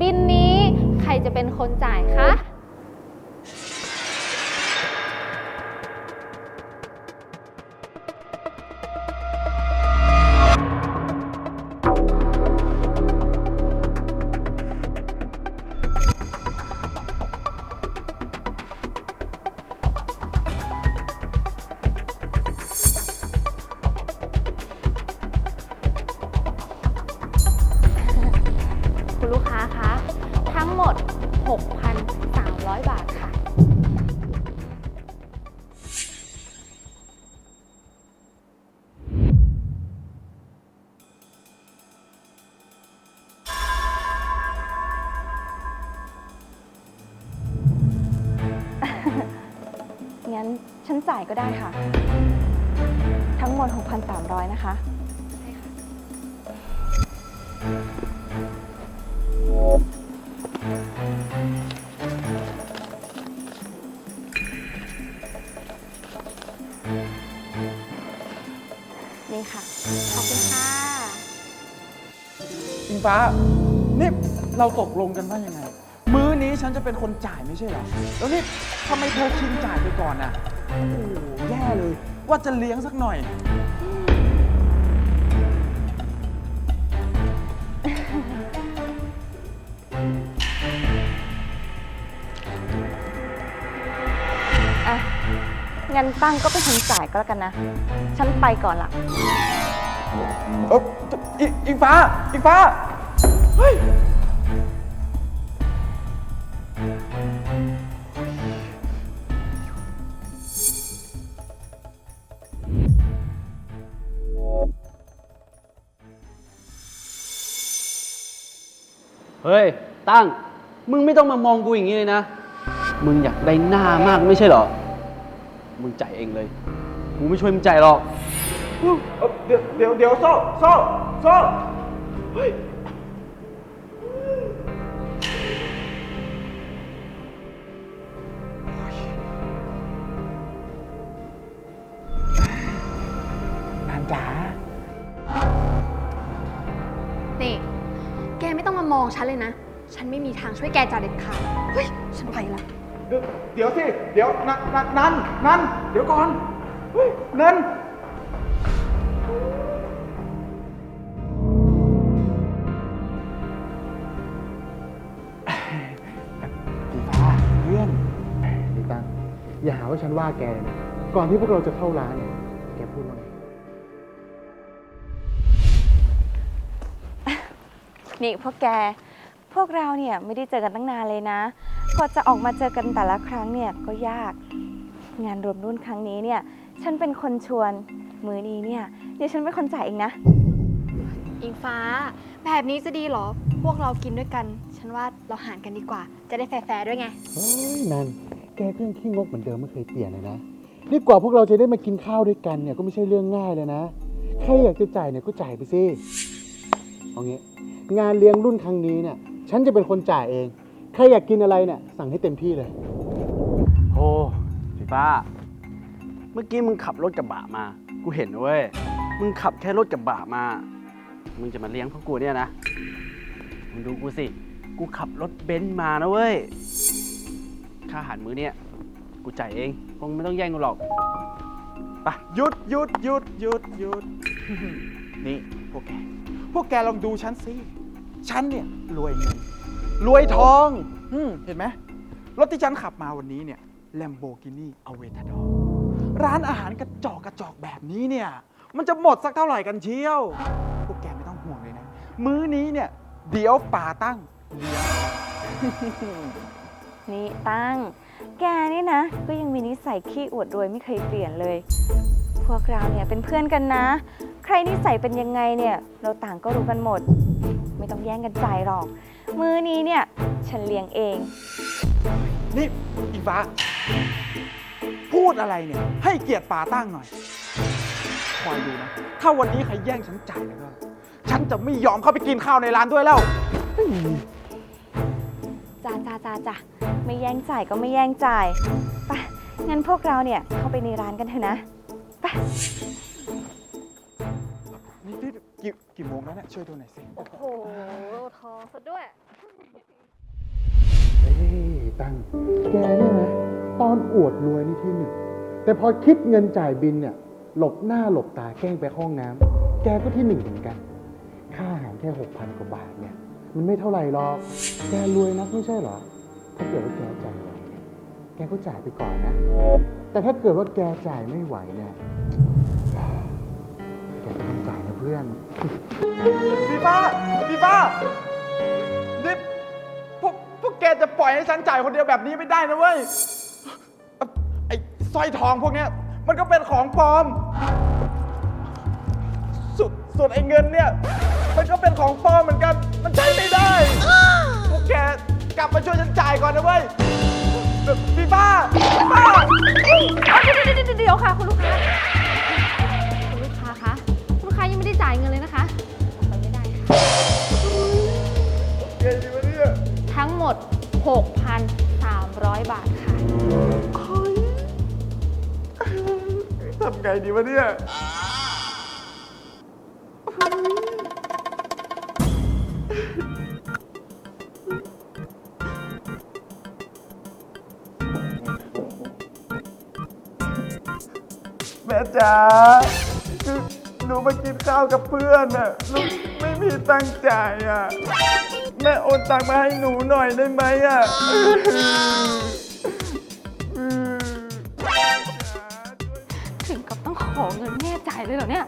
บินนี้ใครจะเป็นคนจ่ายคะ 6,300 บาทค่ะ งั้นฉันจ่ายก็ได้ค่ะ ทั้งหมด 6,300 นะคะ นี่ค่ะ ขอบคุณค่ะ อิงฟ้า นี่เราตกลงกันว่ายังไง มื้อนี้ฉันจะเป็นคนจ่ายไม่ใช่เหรอ แล้วนี่ทำไมเธอชิงจ่ายไปก่อนน่ะ โอ้โหแย่เลย ว่าจะเลี้ยงสักหน่อย งั้นตั้งก็เป็นคนจ่ายก็แล้วกันนะ ฉันไปก่อนละเอออิอิงฟ้าอิงฟ้า เฮ้ย เฮ้ย ตั้ง มึงไม่ต้องมามองกูอย่างนี้เลยนะ มึงอยากได้หน้ามากไม่ใช่เหรอ มึงจ่ายเองเลย กูไม่ช่วยมึงจ่ายหรอก เอ่อเดี๋ยวเดี๋ยวเดี๋ยวโซ่โซ่โซ่เฮ้ย นานจ๋านี่ แกไม่ต้องมามองฉันเลยนะ ฉันไม่มีทางช่วยแกจ่ายเด็ดขาด เฮ้ย ฉันไปละ เดี๋ยวสิ เดี๋ยวนันนันนันเดี๋ยวก่อนเฮ้ยนันพี่ฟ้าเพื่อนนี่ตั้งอย่าหาว่าฉันว่าแกนะก่อนที่พวกเราจะเข้าร้านเนี่ยแกพูดว่าไงนี่พวกแก พวกเราเนี่ยไม่ได้เจอกันตั้งนานเลยนะกว่าจะออกมาเจอกันแต่ละครั้งเนี่ยก็ยาก งานรวมรุ่นครั้งนี้เนี่ย ฉันเป็นคนชวน มือนี้เนี่ยเดี๋ยวฉันเป็นคนจ่ายเองนะ อิงฟ้า แบบนี้จะดีเหรอ พวกเรากินด้วยกัน ฉันว่าเราหารกันดีกว่า จะได้แฟร์ๆด้วยไง เฮ้ยนันแกก็ยังขี้งกเหมือนเดิมไม่เคยเปลี่ยนเลยนะนี่กว่าพวกเราจะได้มากินข้าวด้วยกันเนี่ยก็ไม่ใช่เรื่องง่ายเลยนะใครอยากจะจ่ายเนี่ยก็จ่ายไปสิเอางี้งานเลี้ยงรุ่นครั้งนี้เนี่ย ฉันจะเป็นคนจ่ายเอง ใครอยากกินอะไรเนี่ย สั่งให้เต็มที่เลย โอ้พี่ฟ้า เมื่อกี้มึงขับรถกระบะมา กูเห็นนะเว้ย มึงขับแค่รถกระบะมา มึงจะมาเลี้ยงพวกกูเนี่ยนะ มึงดูกูสิ กูขับรถเบนซ์มานะเว้ย ค่าอาหารมื้อเนี่ย กูจ่ายเอง คงไม่ต้องแย่งกูหรอกไปหยุดหยุดหยุดหยุดหยุด นี่พวกแก พวกแกลองดูฉันสิ ฉันเนี่ยรวยเงินรวยทองอืมเห็นไหมรถที่ฉันขับมาวันนี้เนี่ย Lamborghini Aventador ร้านอาหารกระจอกกระจอกแบบนี้เนี่ย มันจะหมดสักเท่าไหร่กันเชียวพวกแกไม่ต้องห่วงเลยนะ มื้อนี้เนี่ย เดี๋ยวป่าตั้งเลี้ยงนี่ตั้ง แกนี่นะ ก็ยังมีนิสัยขี้อวดรวยไม่เคยเปลี่ยนเลย พวกเราเนี่ยเป็นเพื่อนกันนะ ใครนิสัยเป็นยังไงเนี่ย เราต่างก็รู้กันหมด ไม่ต้องแย่งกันจ่ายหรอก มือนี้เนี่ย ฉันเลี้ยงเอง นี่อีฟ้า พูดอะไรเนี่ย ให้เกียรติป่าตั้งหน่อย คอยดูนะ ถ้าวันนี้ใครแย่งฉันจ่ายแล้วก็ฉันจะไม่ยอมเข้าไปกินข้าวในร้านด้วยแล้ว จ้าจ้าจ้าจ้าไม่แย่งจ่ายก็ไม่แย่งจ่ายไปงั้นพวกเราเนี่ยเข้าไปในร้านกันเถอะนะไป กี่กี่โมงแล้วเนี่ยช่วยดูหน่อยสิโอ้โหทองซะด้วย เฮ้ยตังแกเนี่ยนะตอนอวดรวยนี่ที่หนึ่ง แต่พอคิดเงินจ่ายบินเนี่ย หลบหน้าหลบตาแกล้งไปห้องน้ำแกก็ที่หนึ่งเหมือนกัน ค่าอาหารแค่หกพันกว่าบาทเนี่ย มันไม่เท่าไหร่หรอก แกรวยนักไม่ใช่เหรอ ถ้าเกิดว่าแกจ่ายไหวเนี่ยแกก็จ่ายไปก่อนนะ แต่ถ้าเกิดว่าแกจ่ายไม่ไหวเนี่ย ล่อยให้ฉันจ่ายคนเดียวแบบนี้ไม่ได้นะเว้ยเอ่อไอ้สร้อยทองพวกเนี้ยมันก็เป็นของปลอมสุดส่วนไอ้เงินเนี่ยมันก็เป็นของปลอมเหมือนกัน มันใช้ไม่ได้ พวกแกกลับมาช่วยฉันจ่ายก่อนนะเว้ยฟีฟ้าฟีฟ้าเดี๋ยวค่ะ คุณลูกค้า 500 บาทค่ะ ทำไงดีวะเนี่ย แม่จ๋าคือหนูมากินข้าวกับเพื่อนน่ะหนูไม่ตั้งใจอะ แม่โอนตังมาให้หนูหน่อยได้ไหมอะถึงกับต้องขอเงินแม่จ่ายเลยเหรอเนี่ย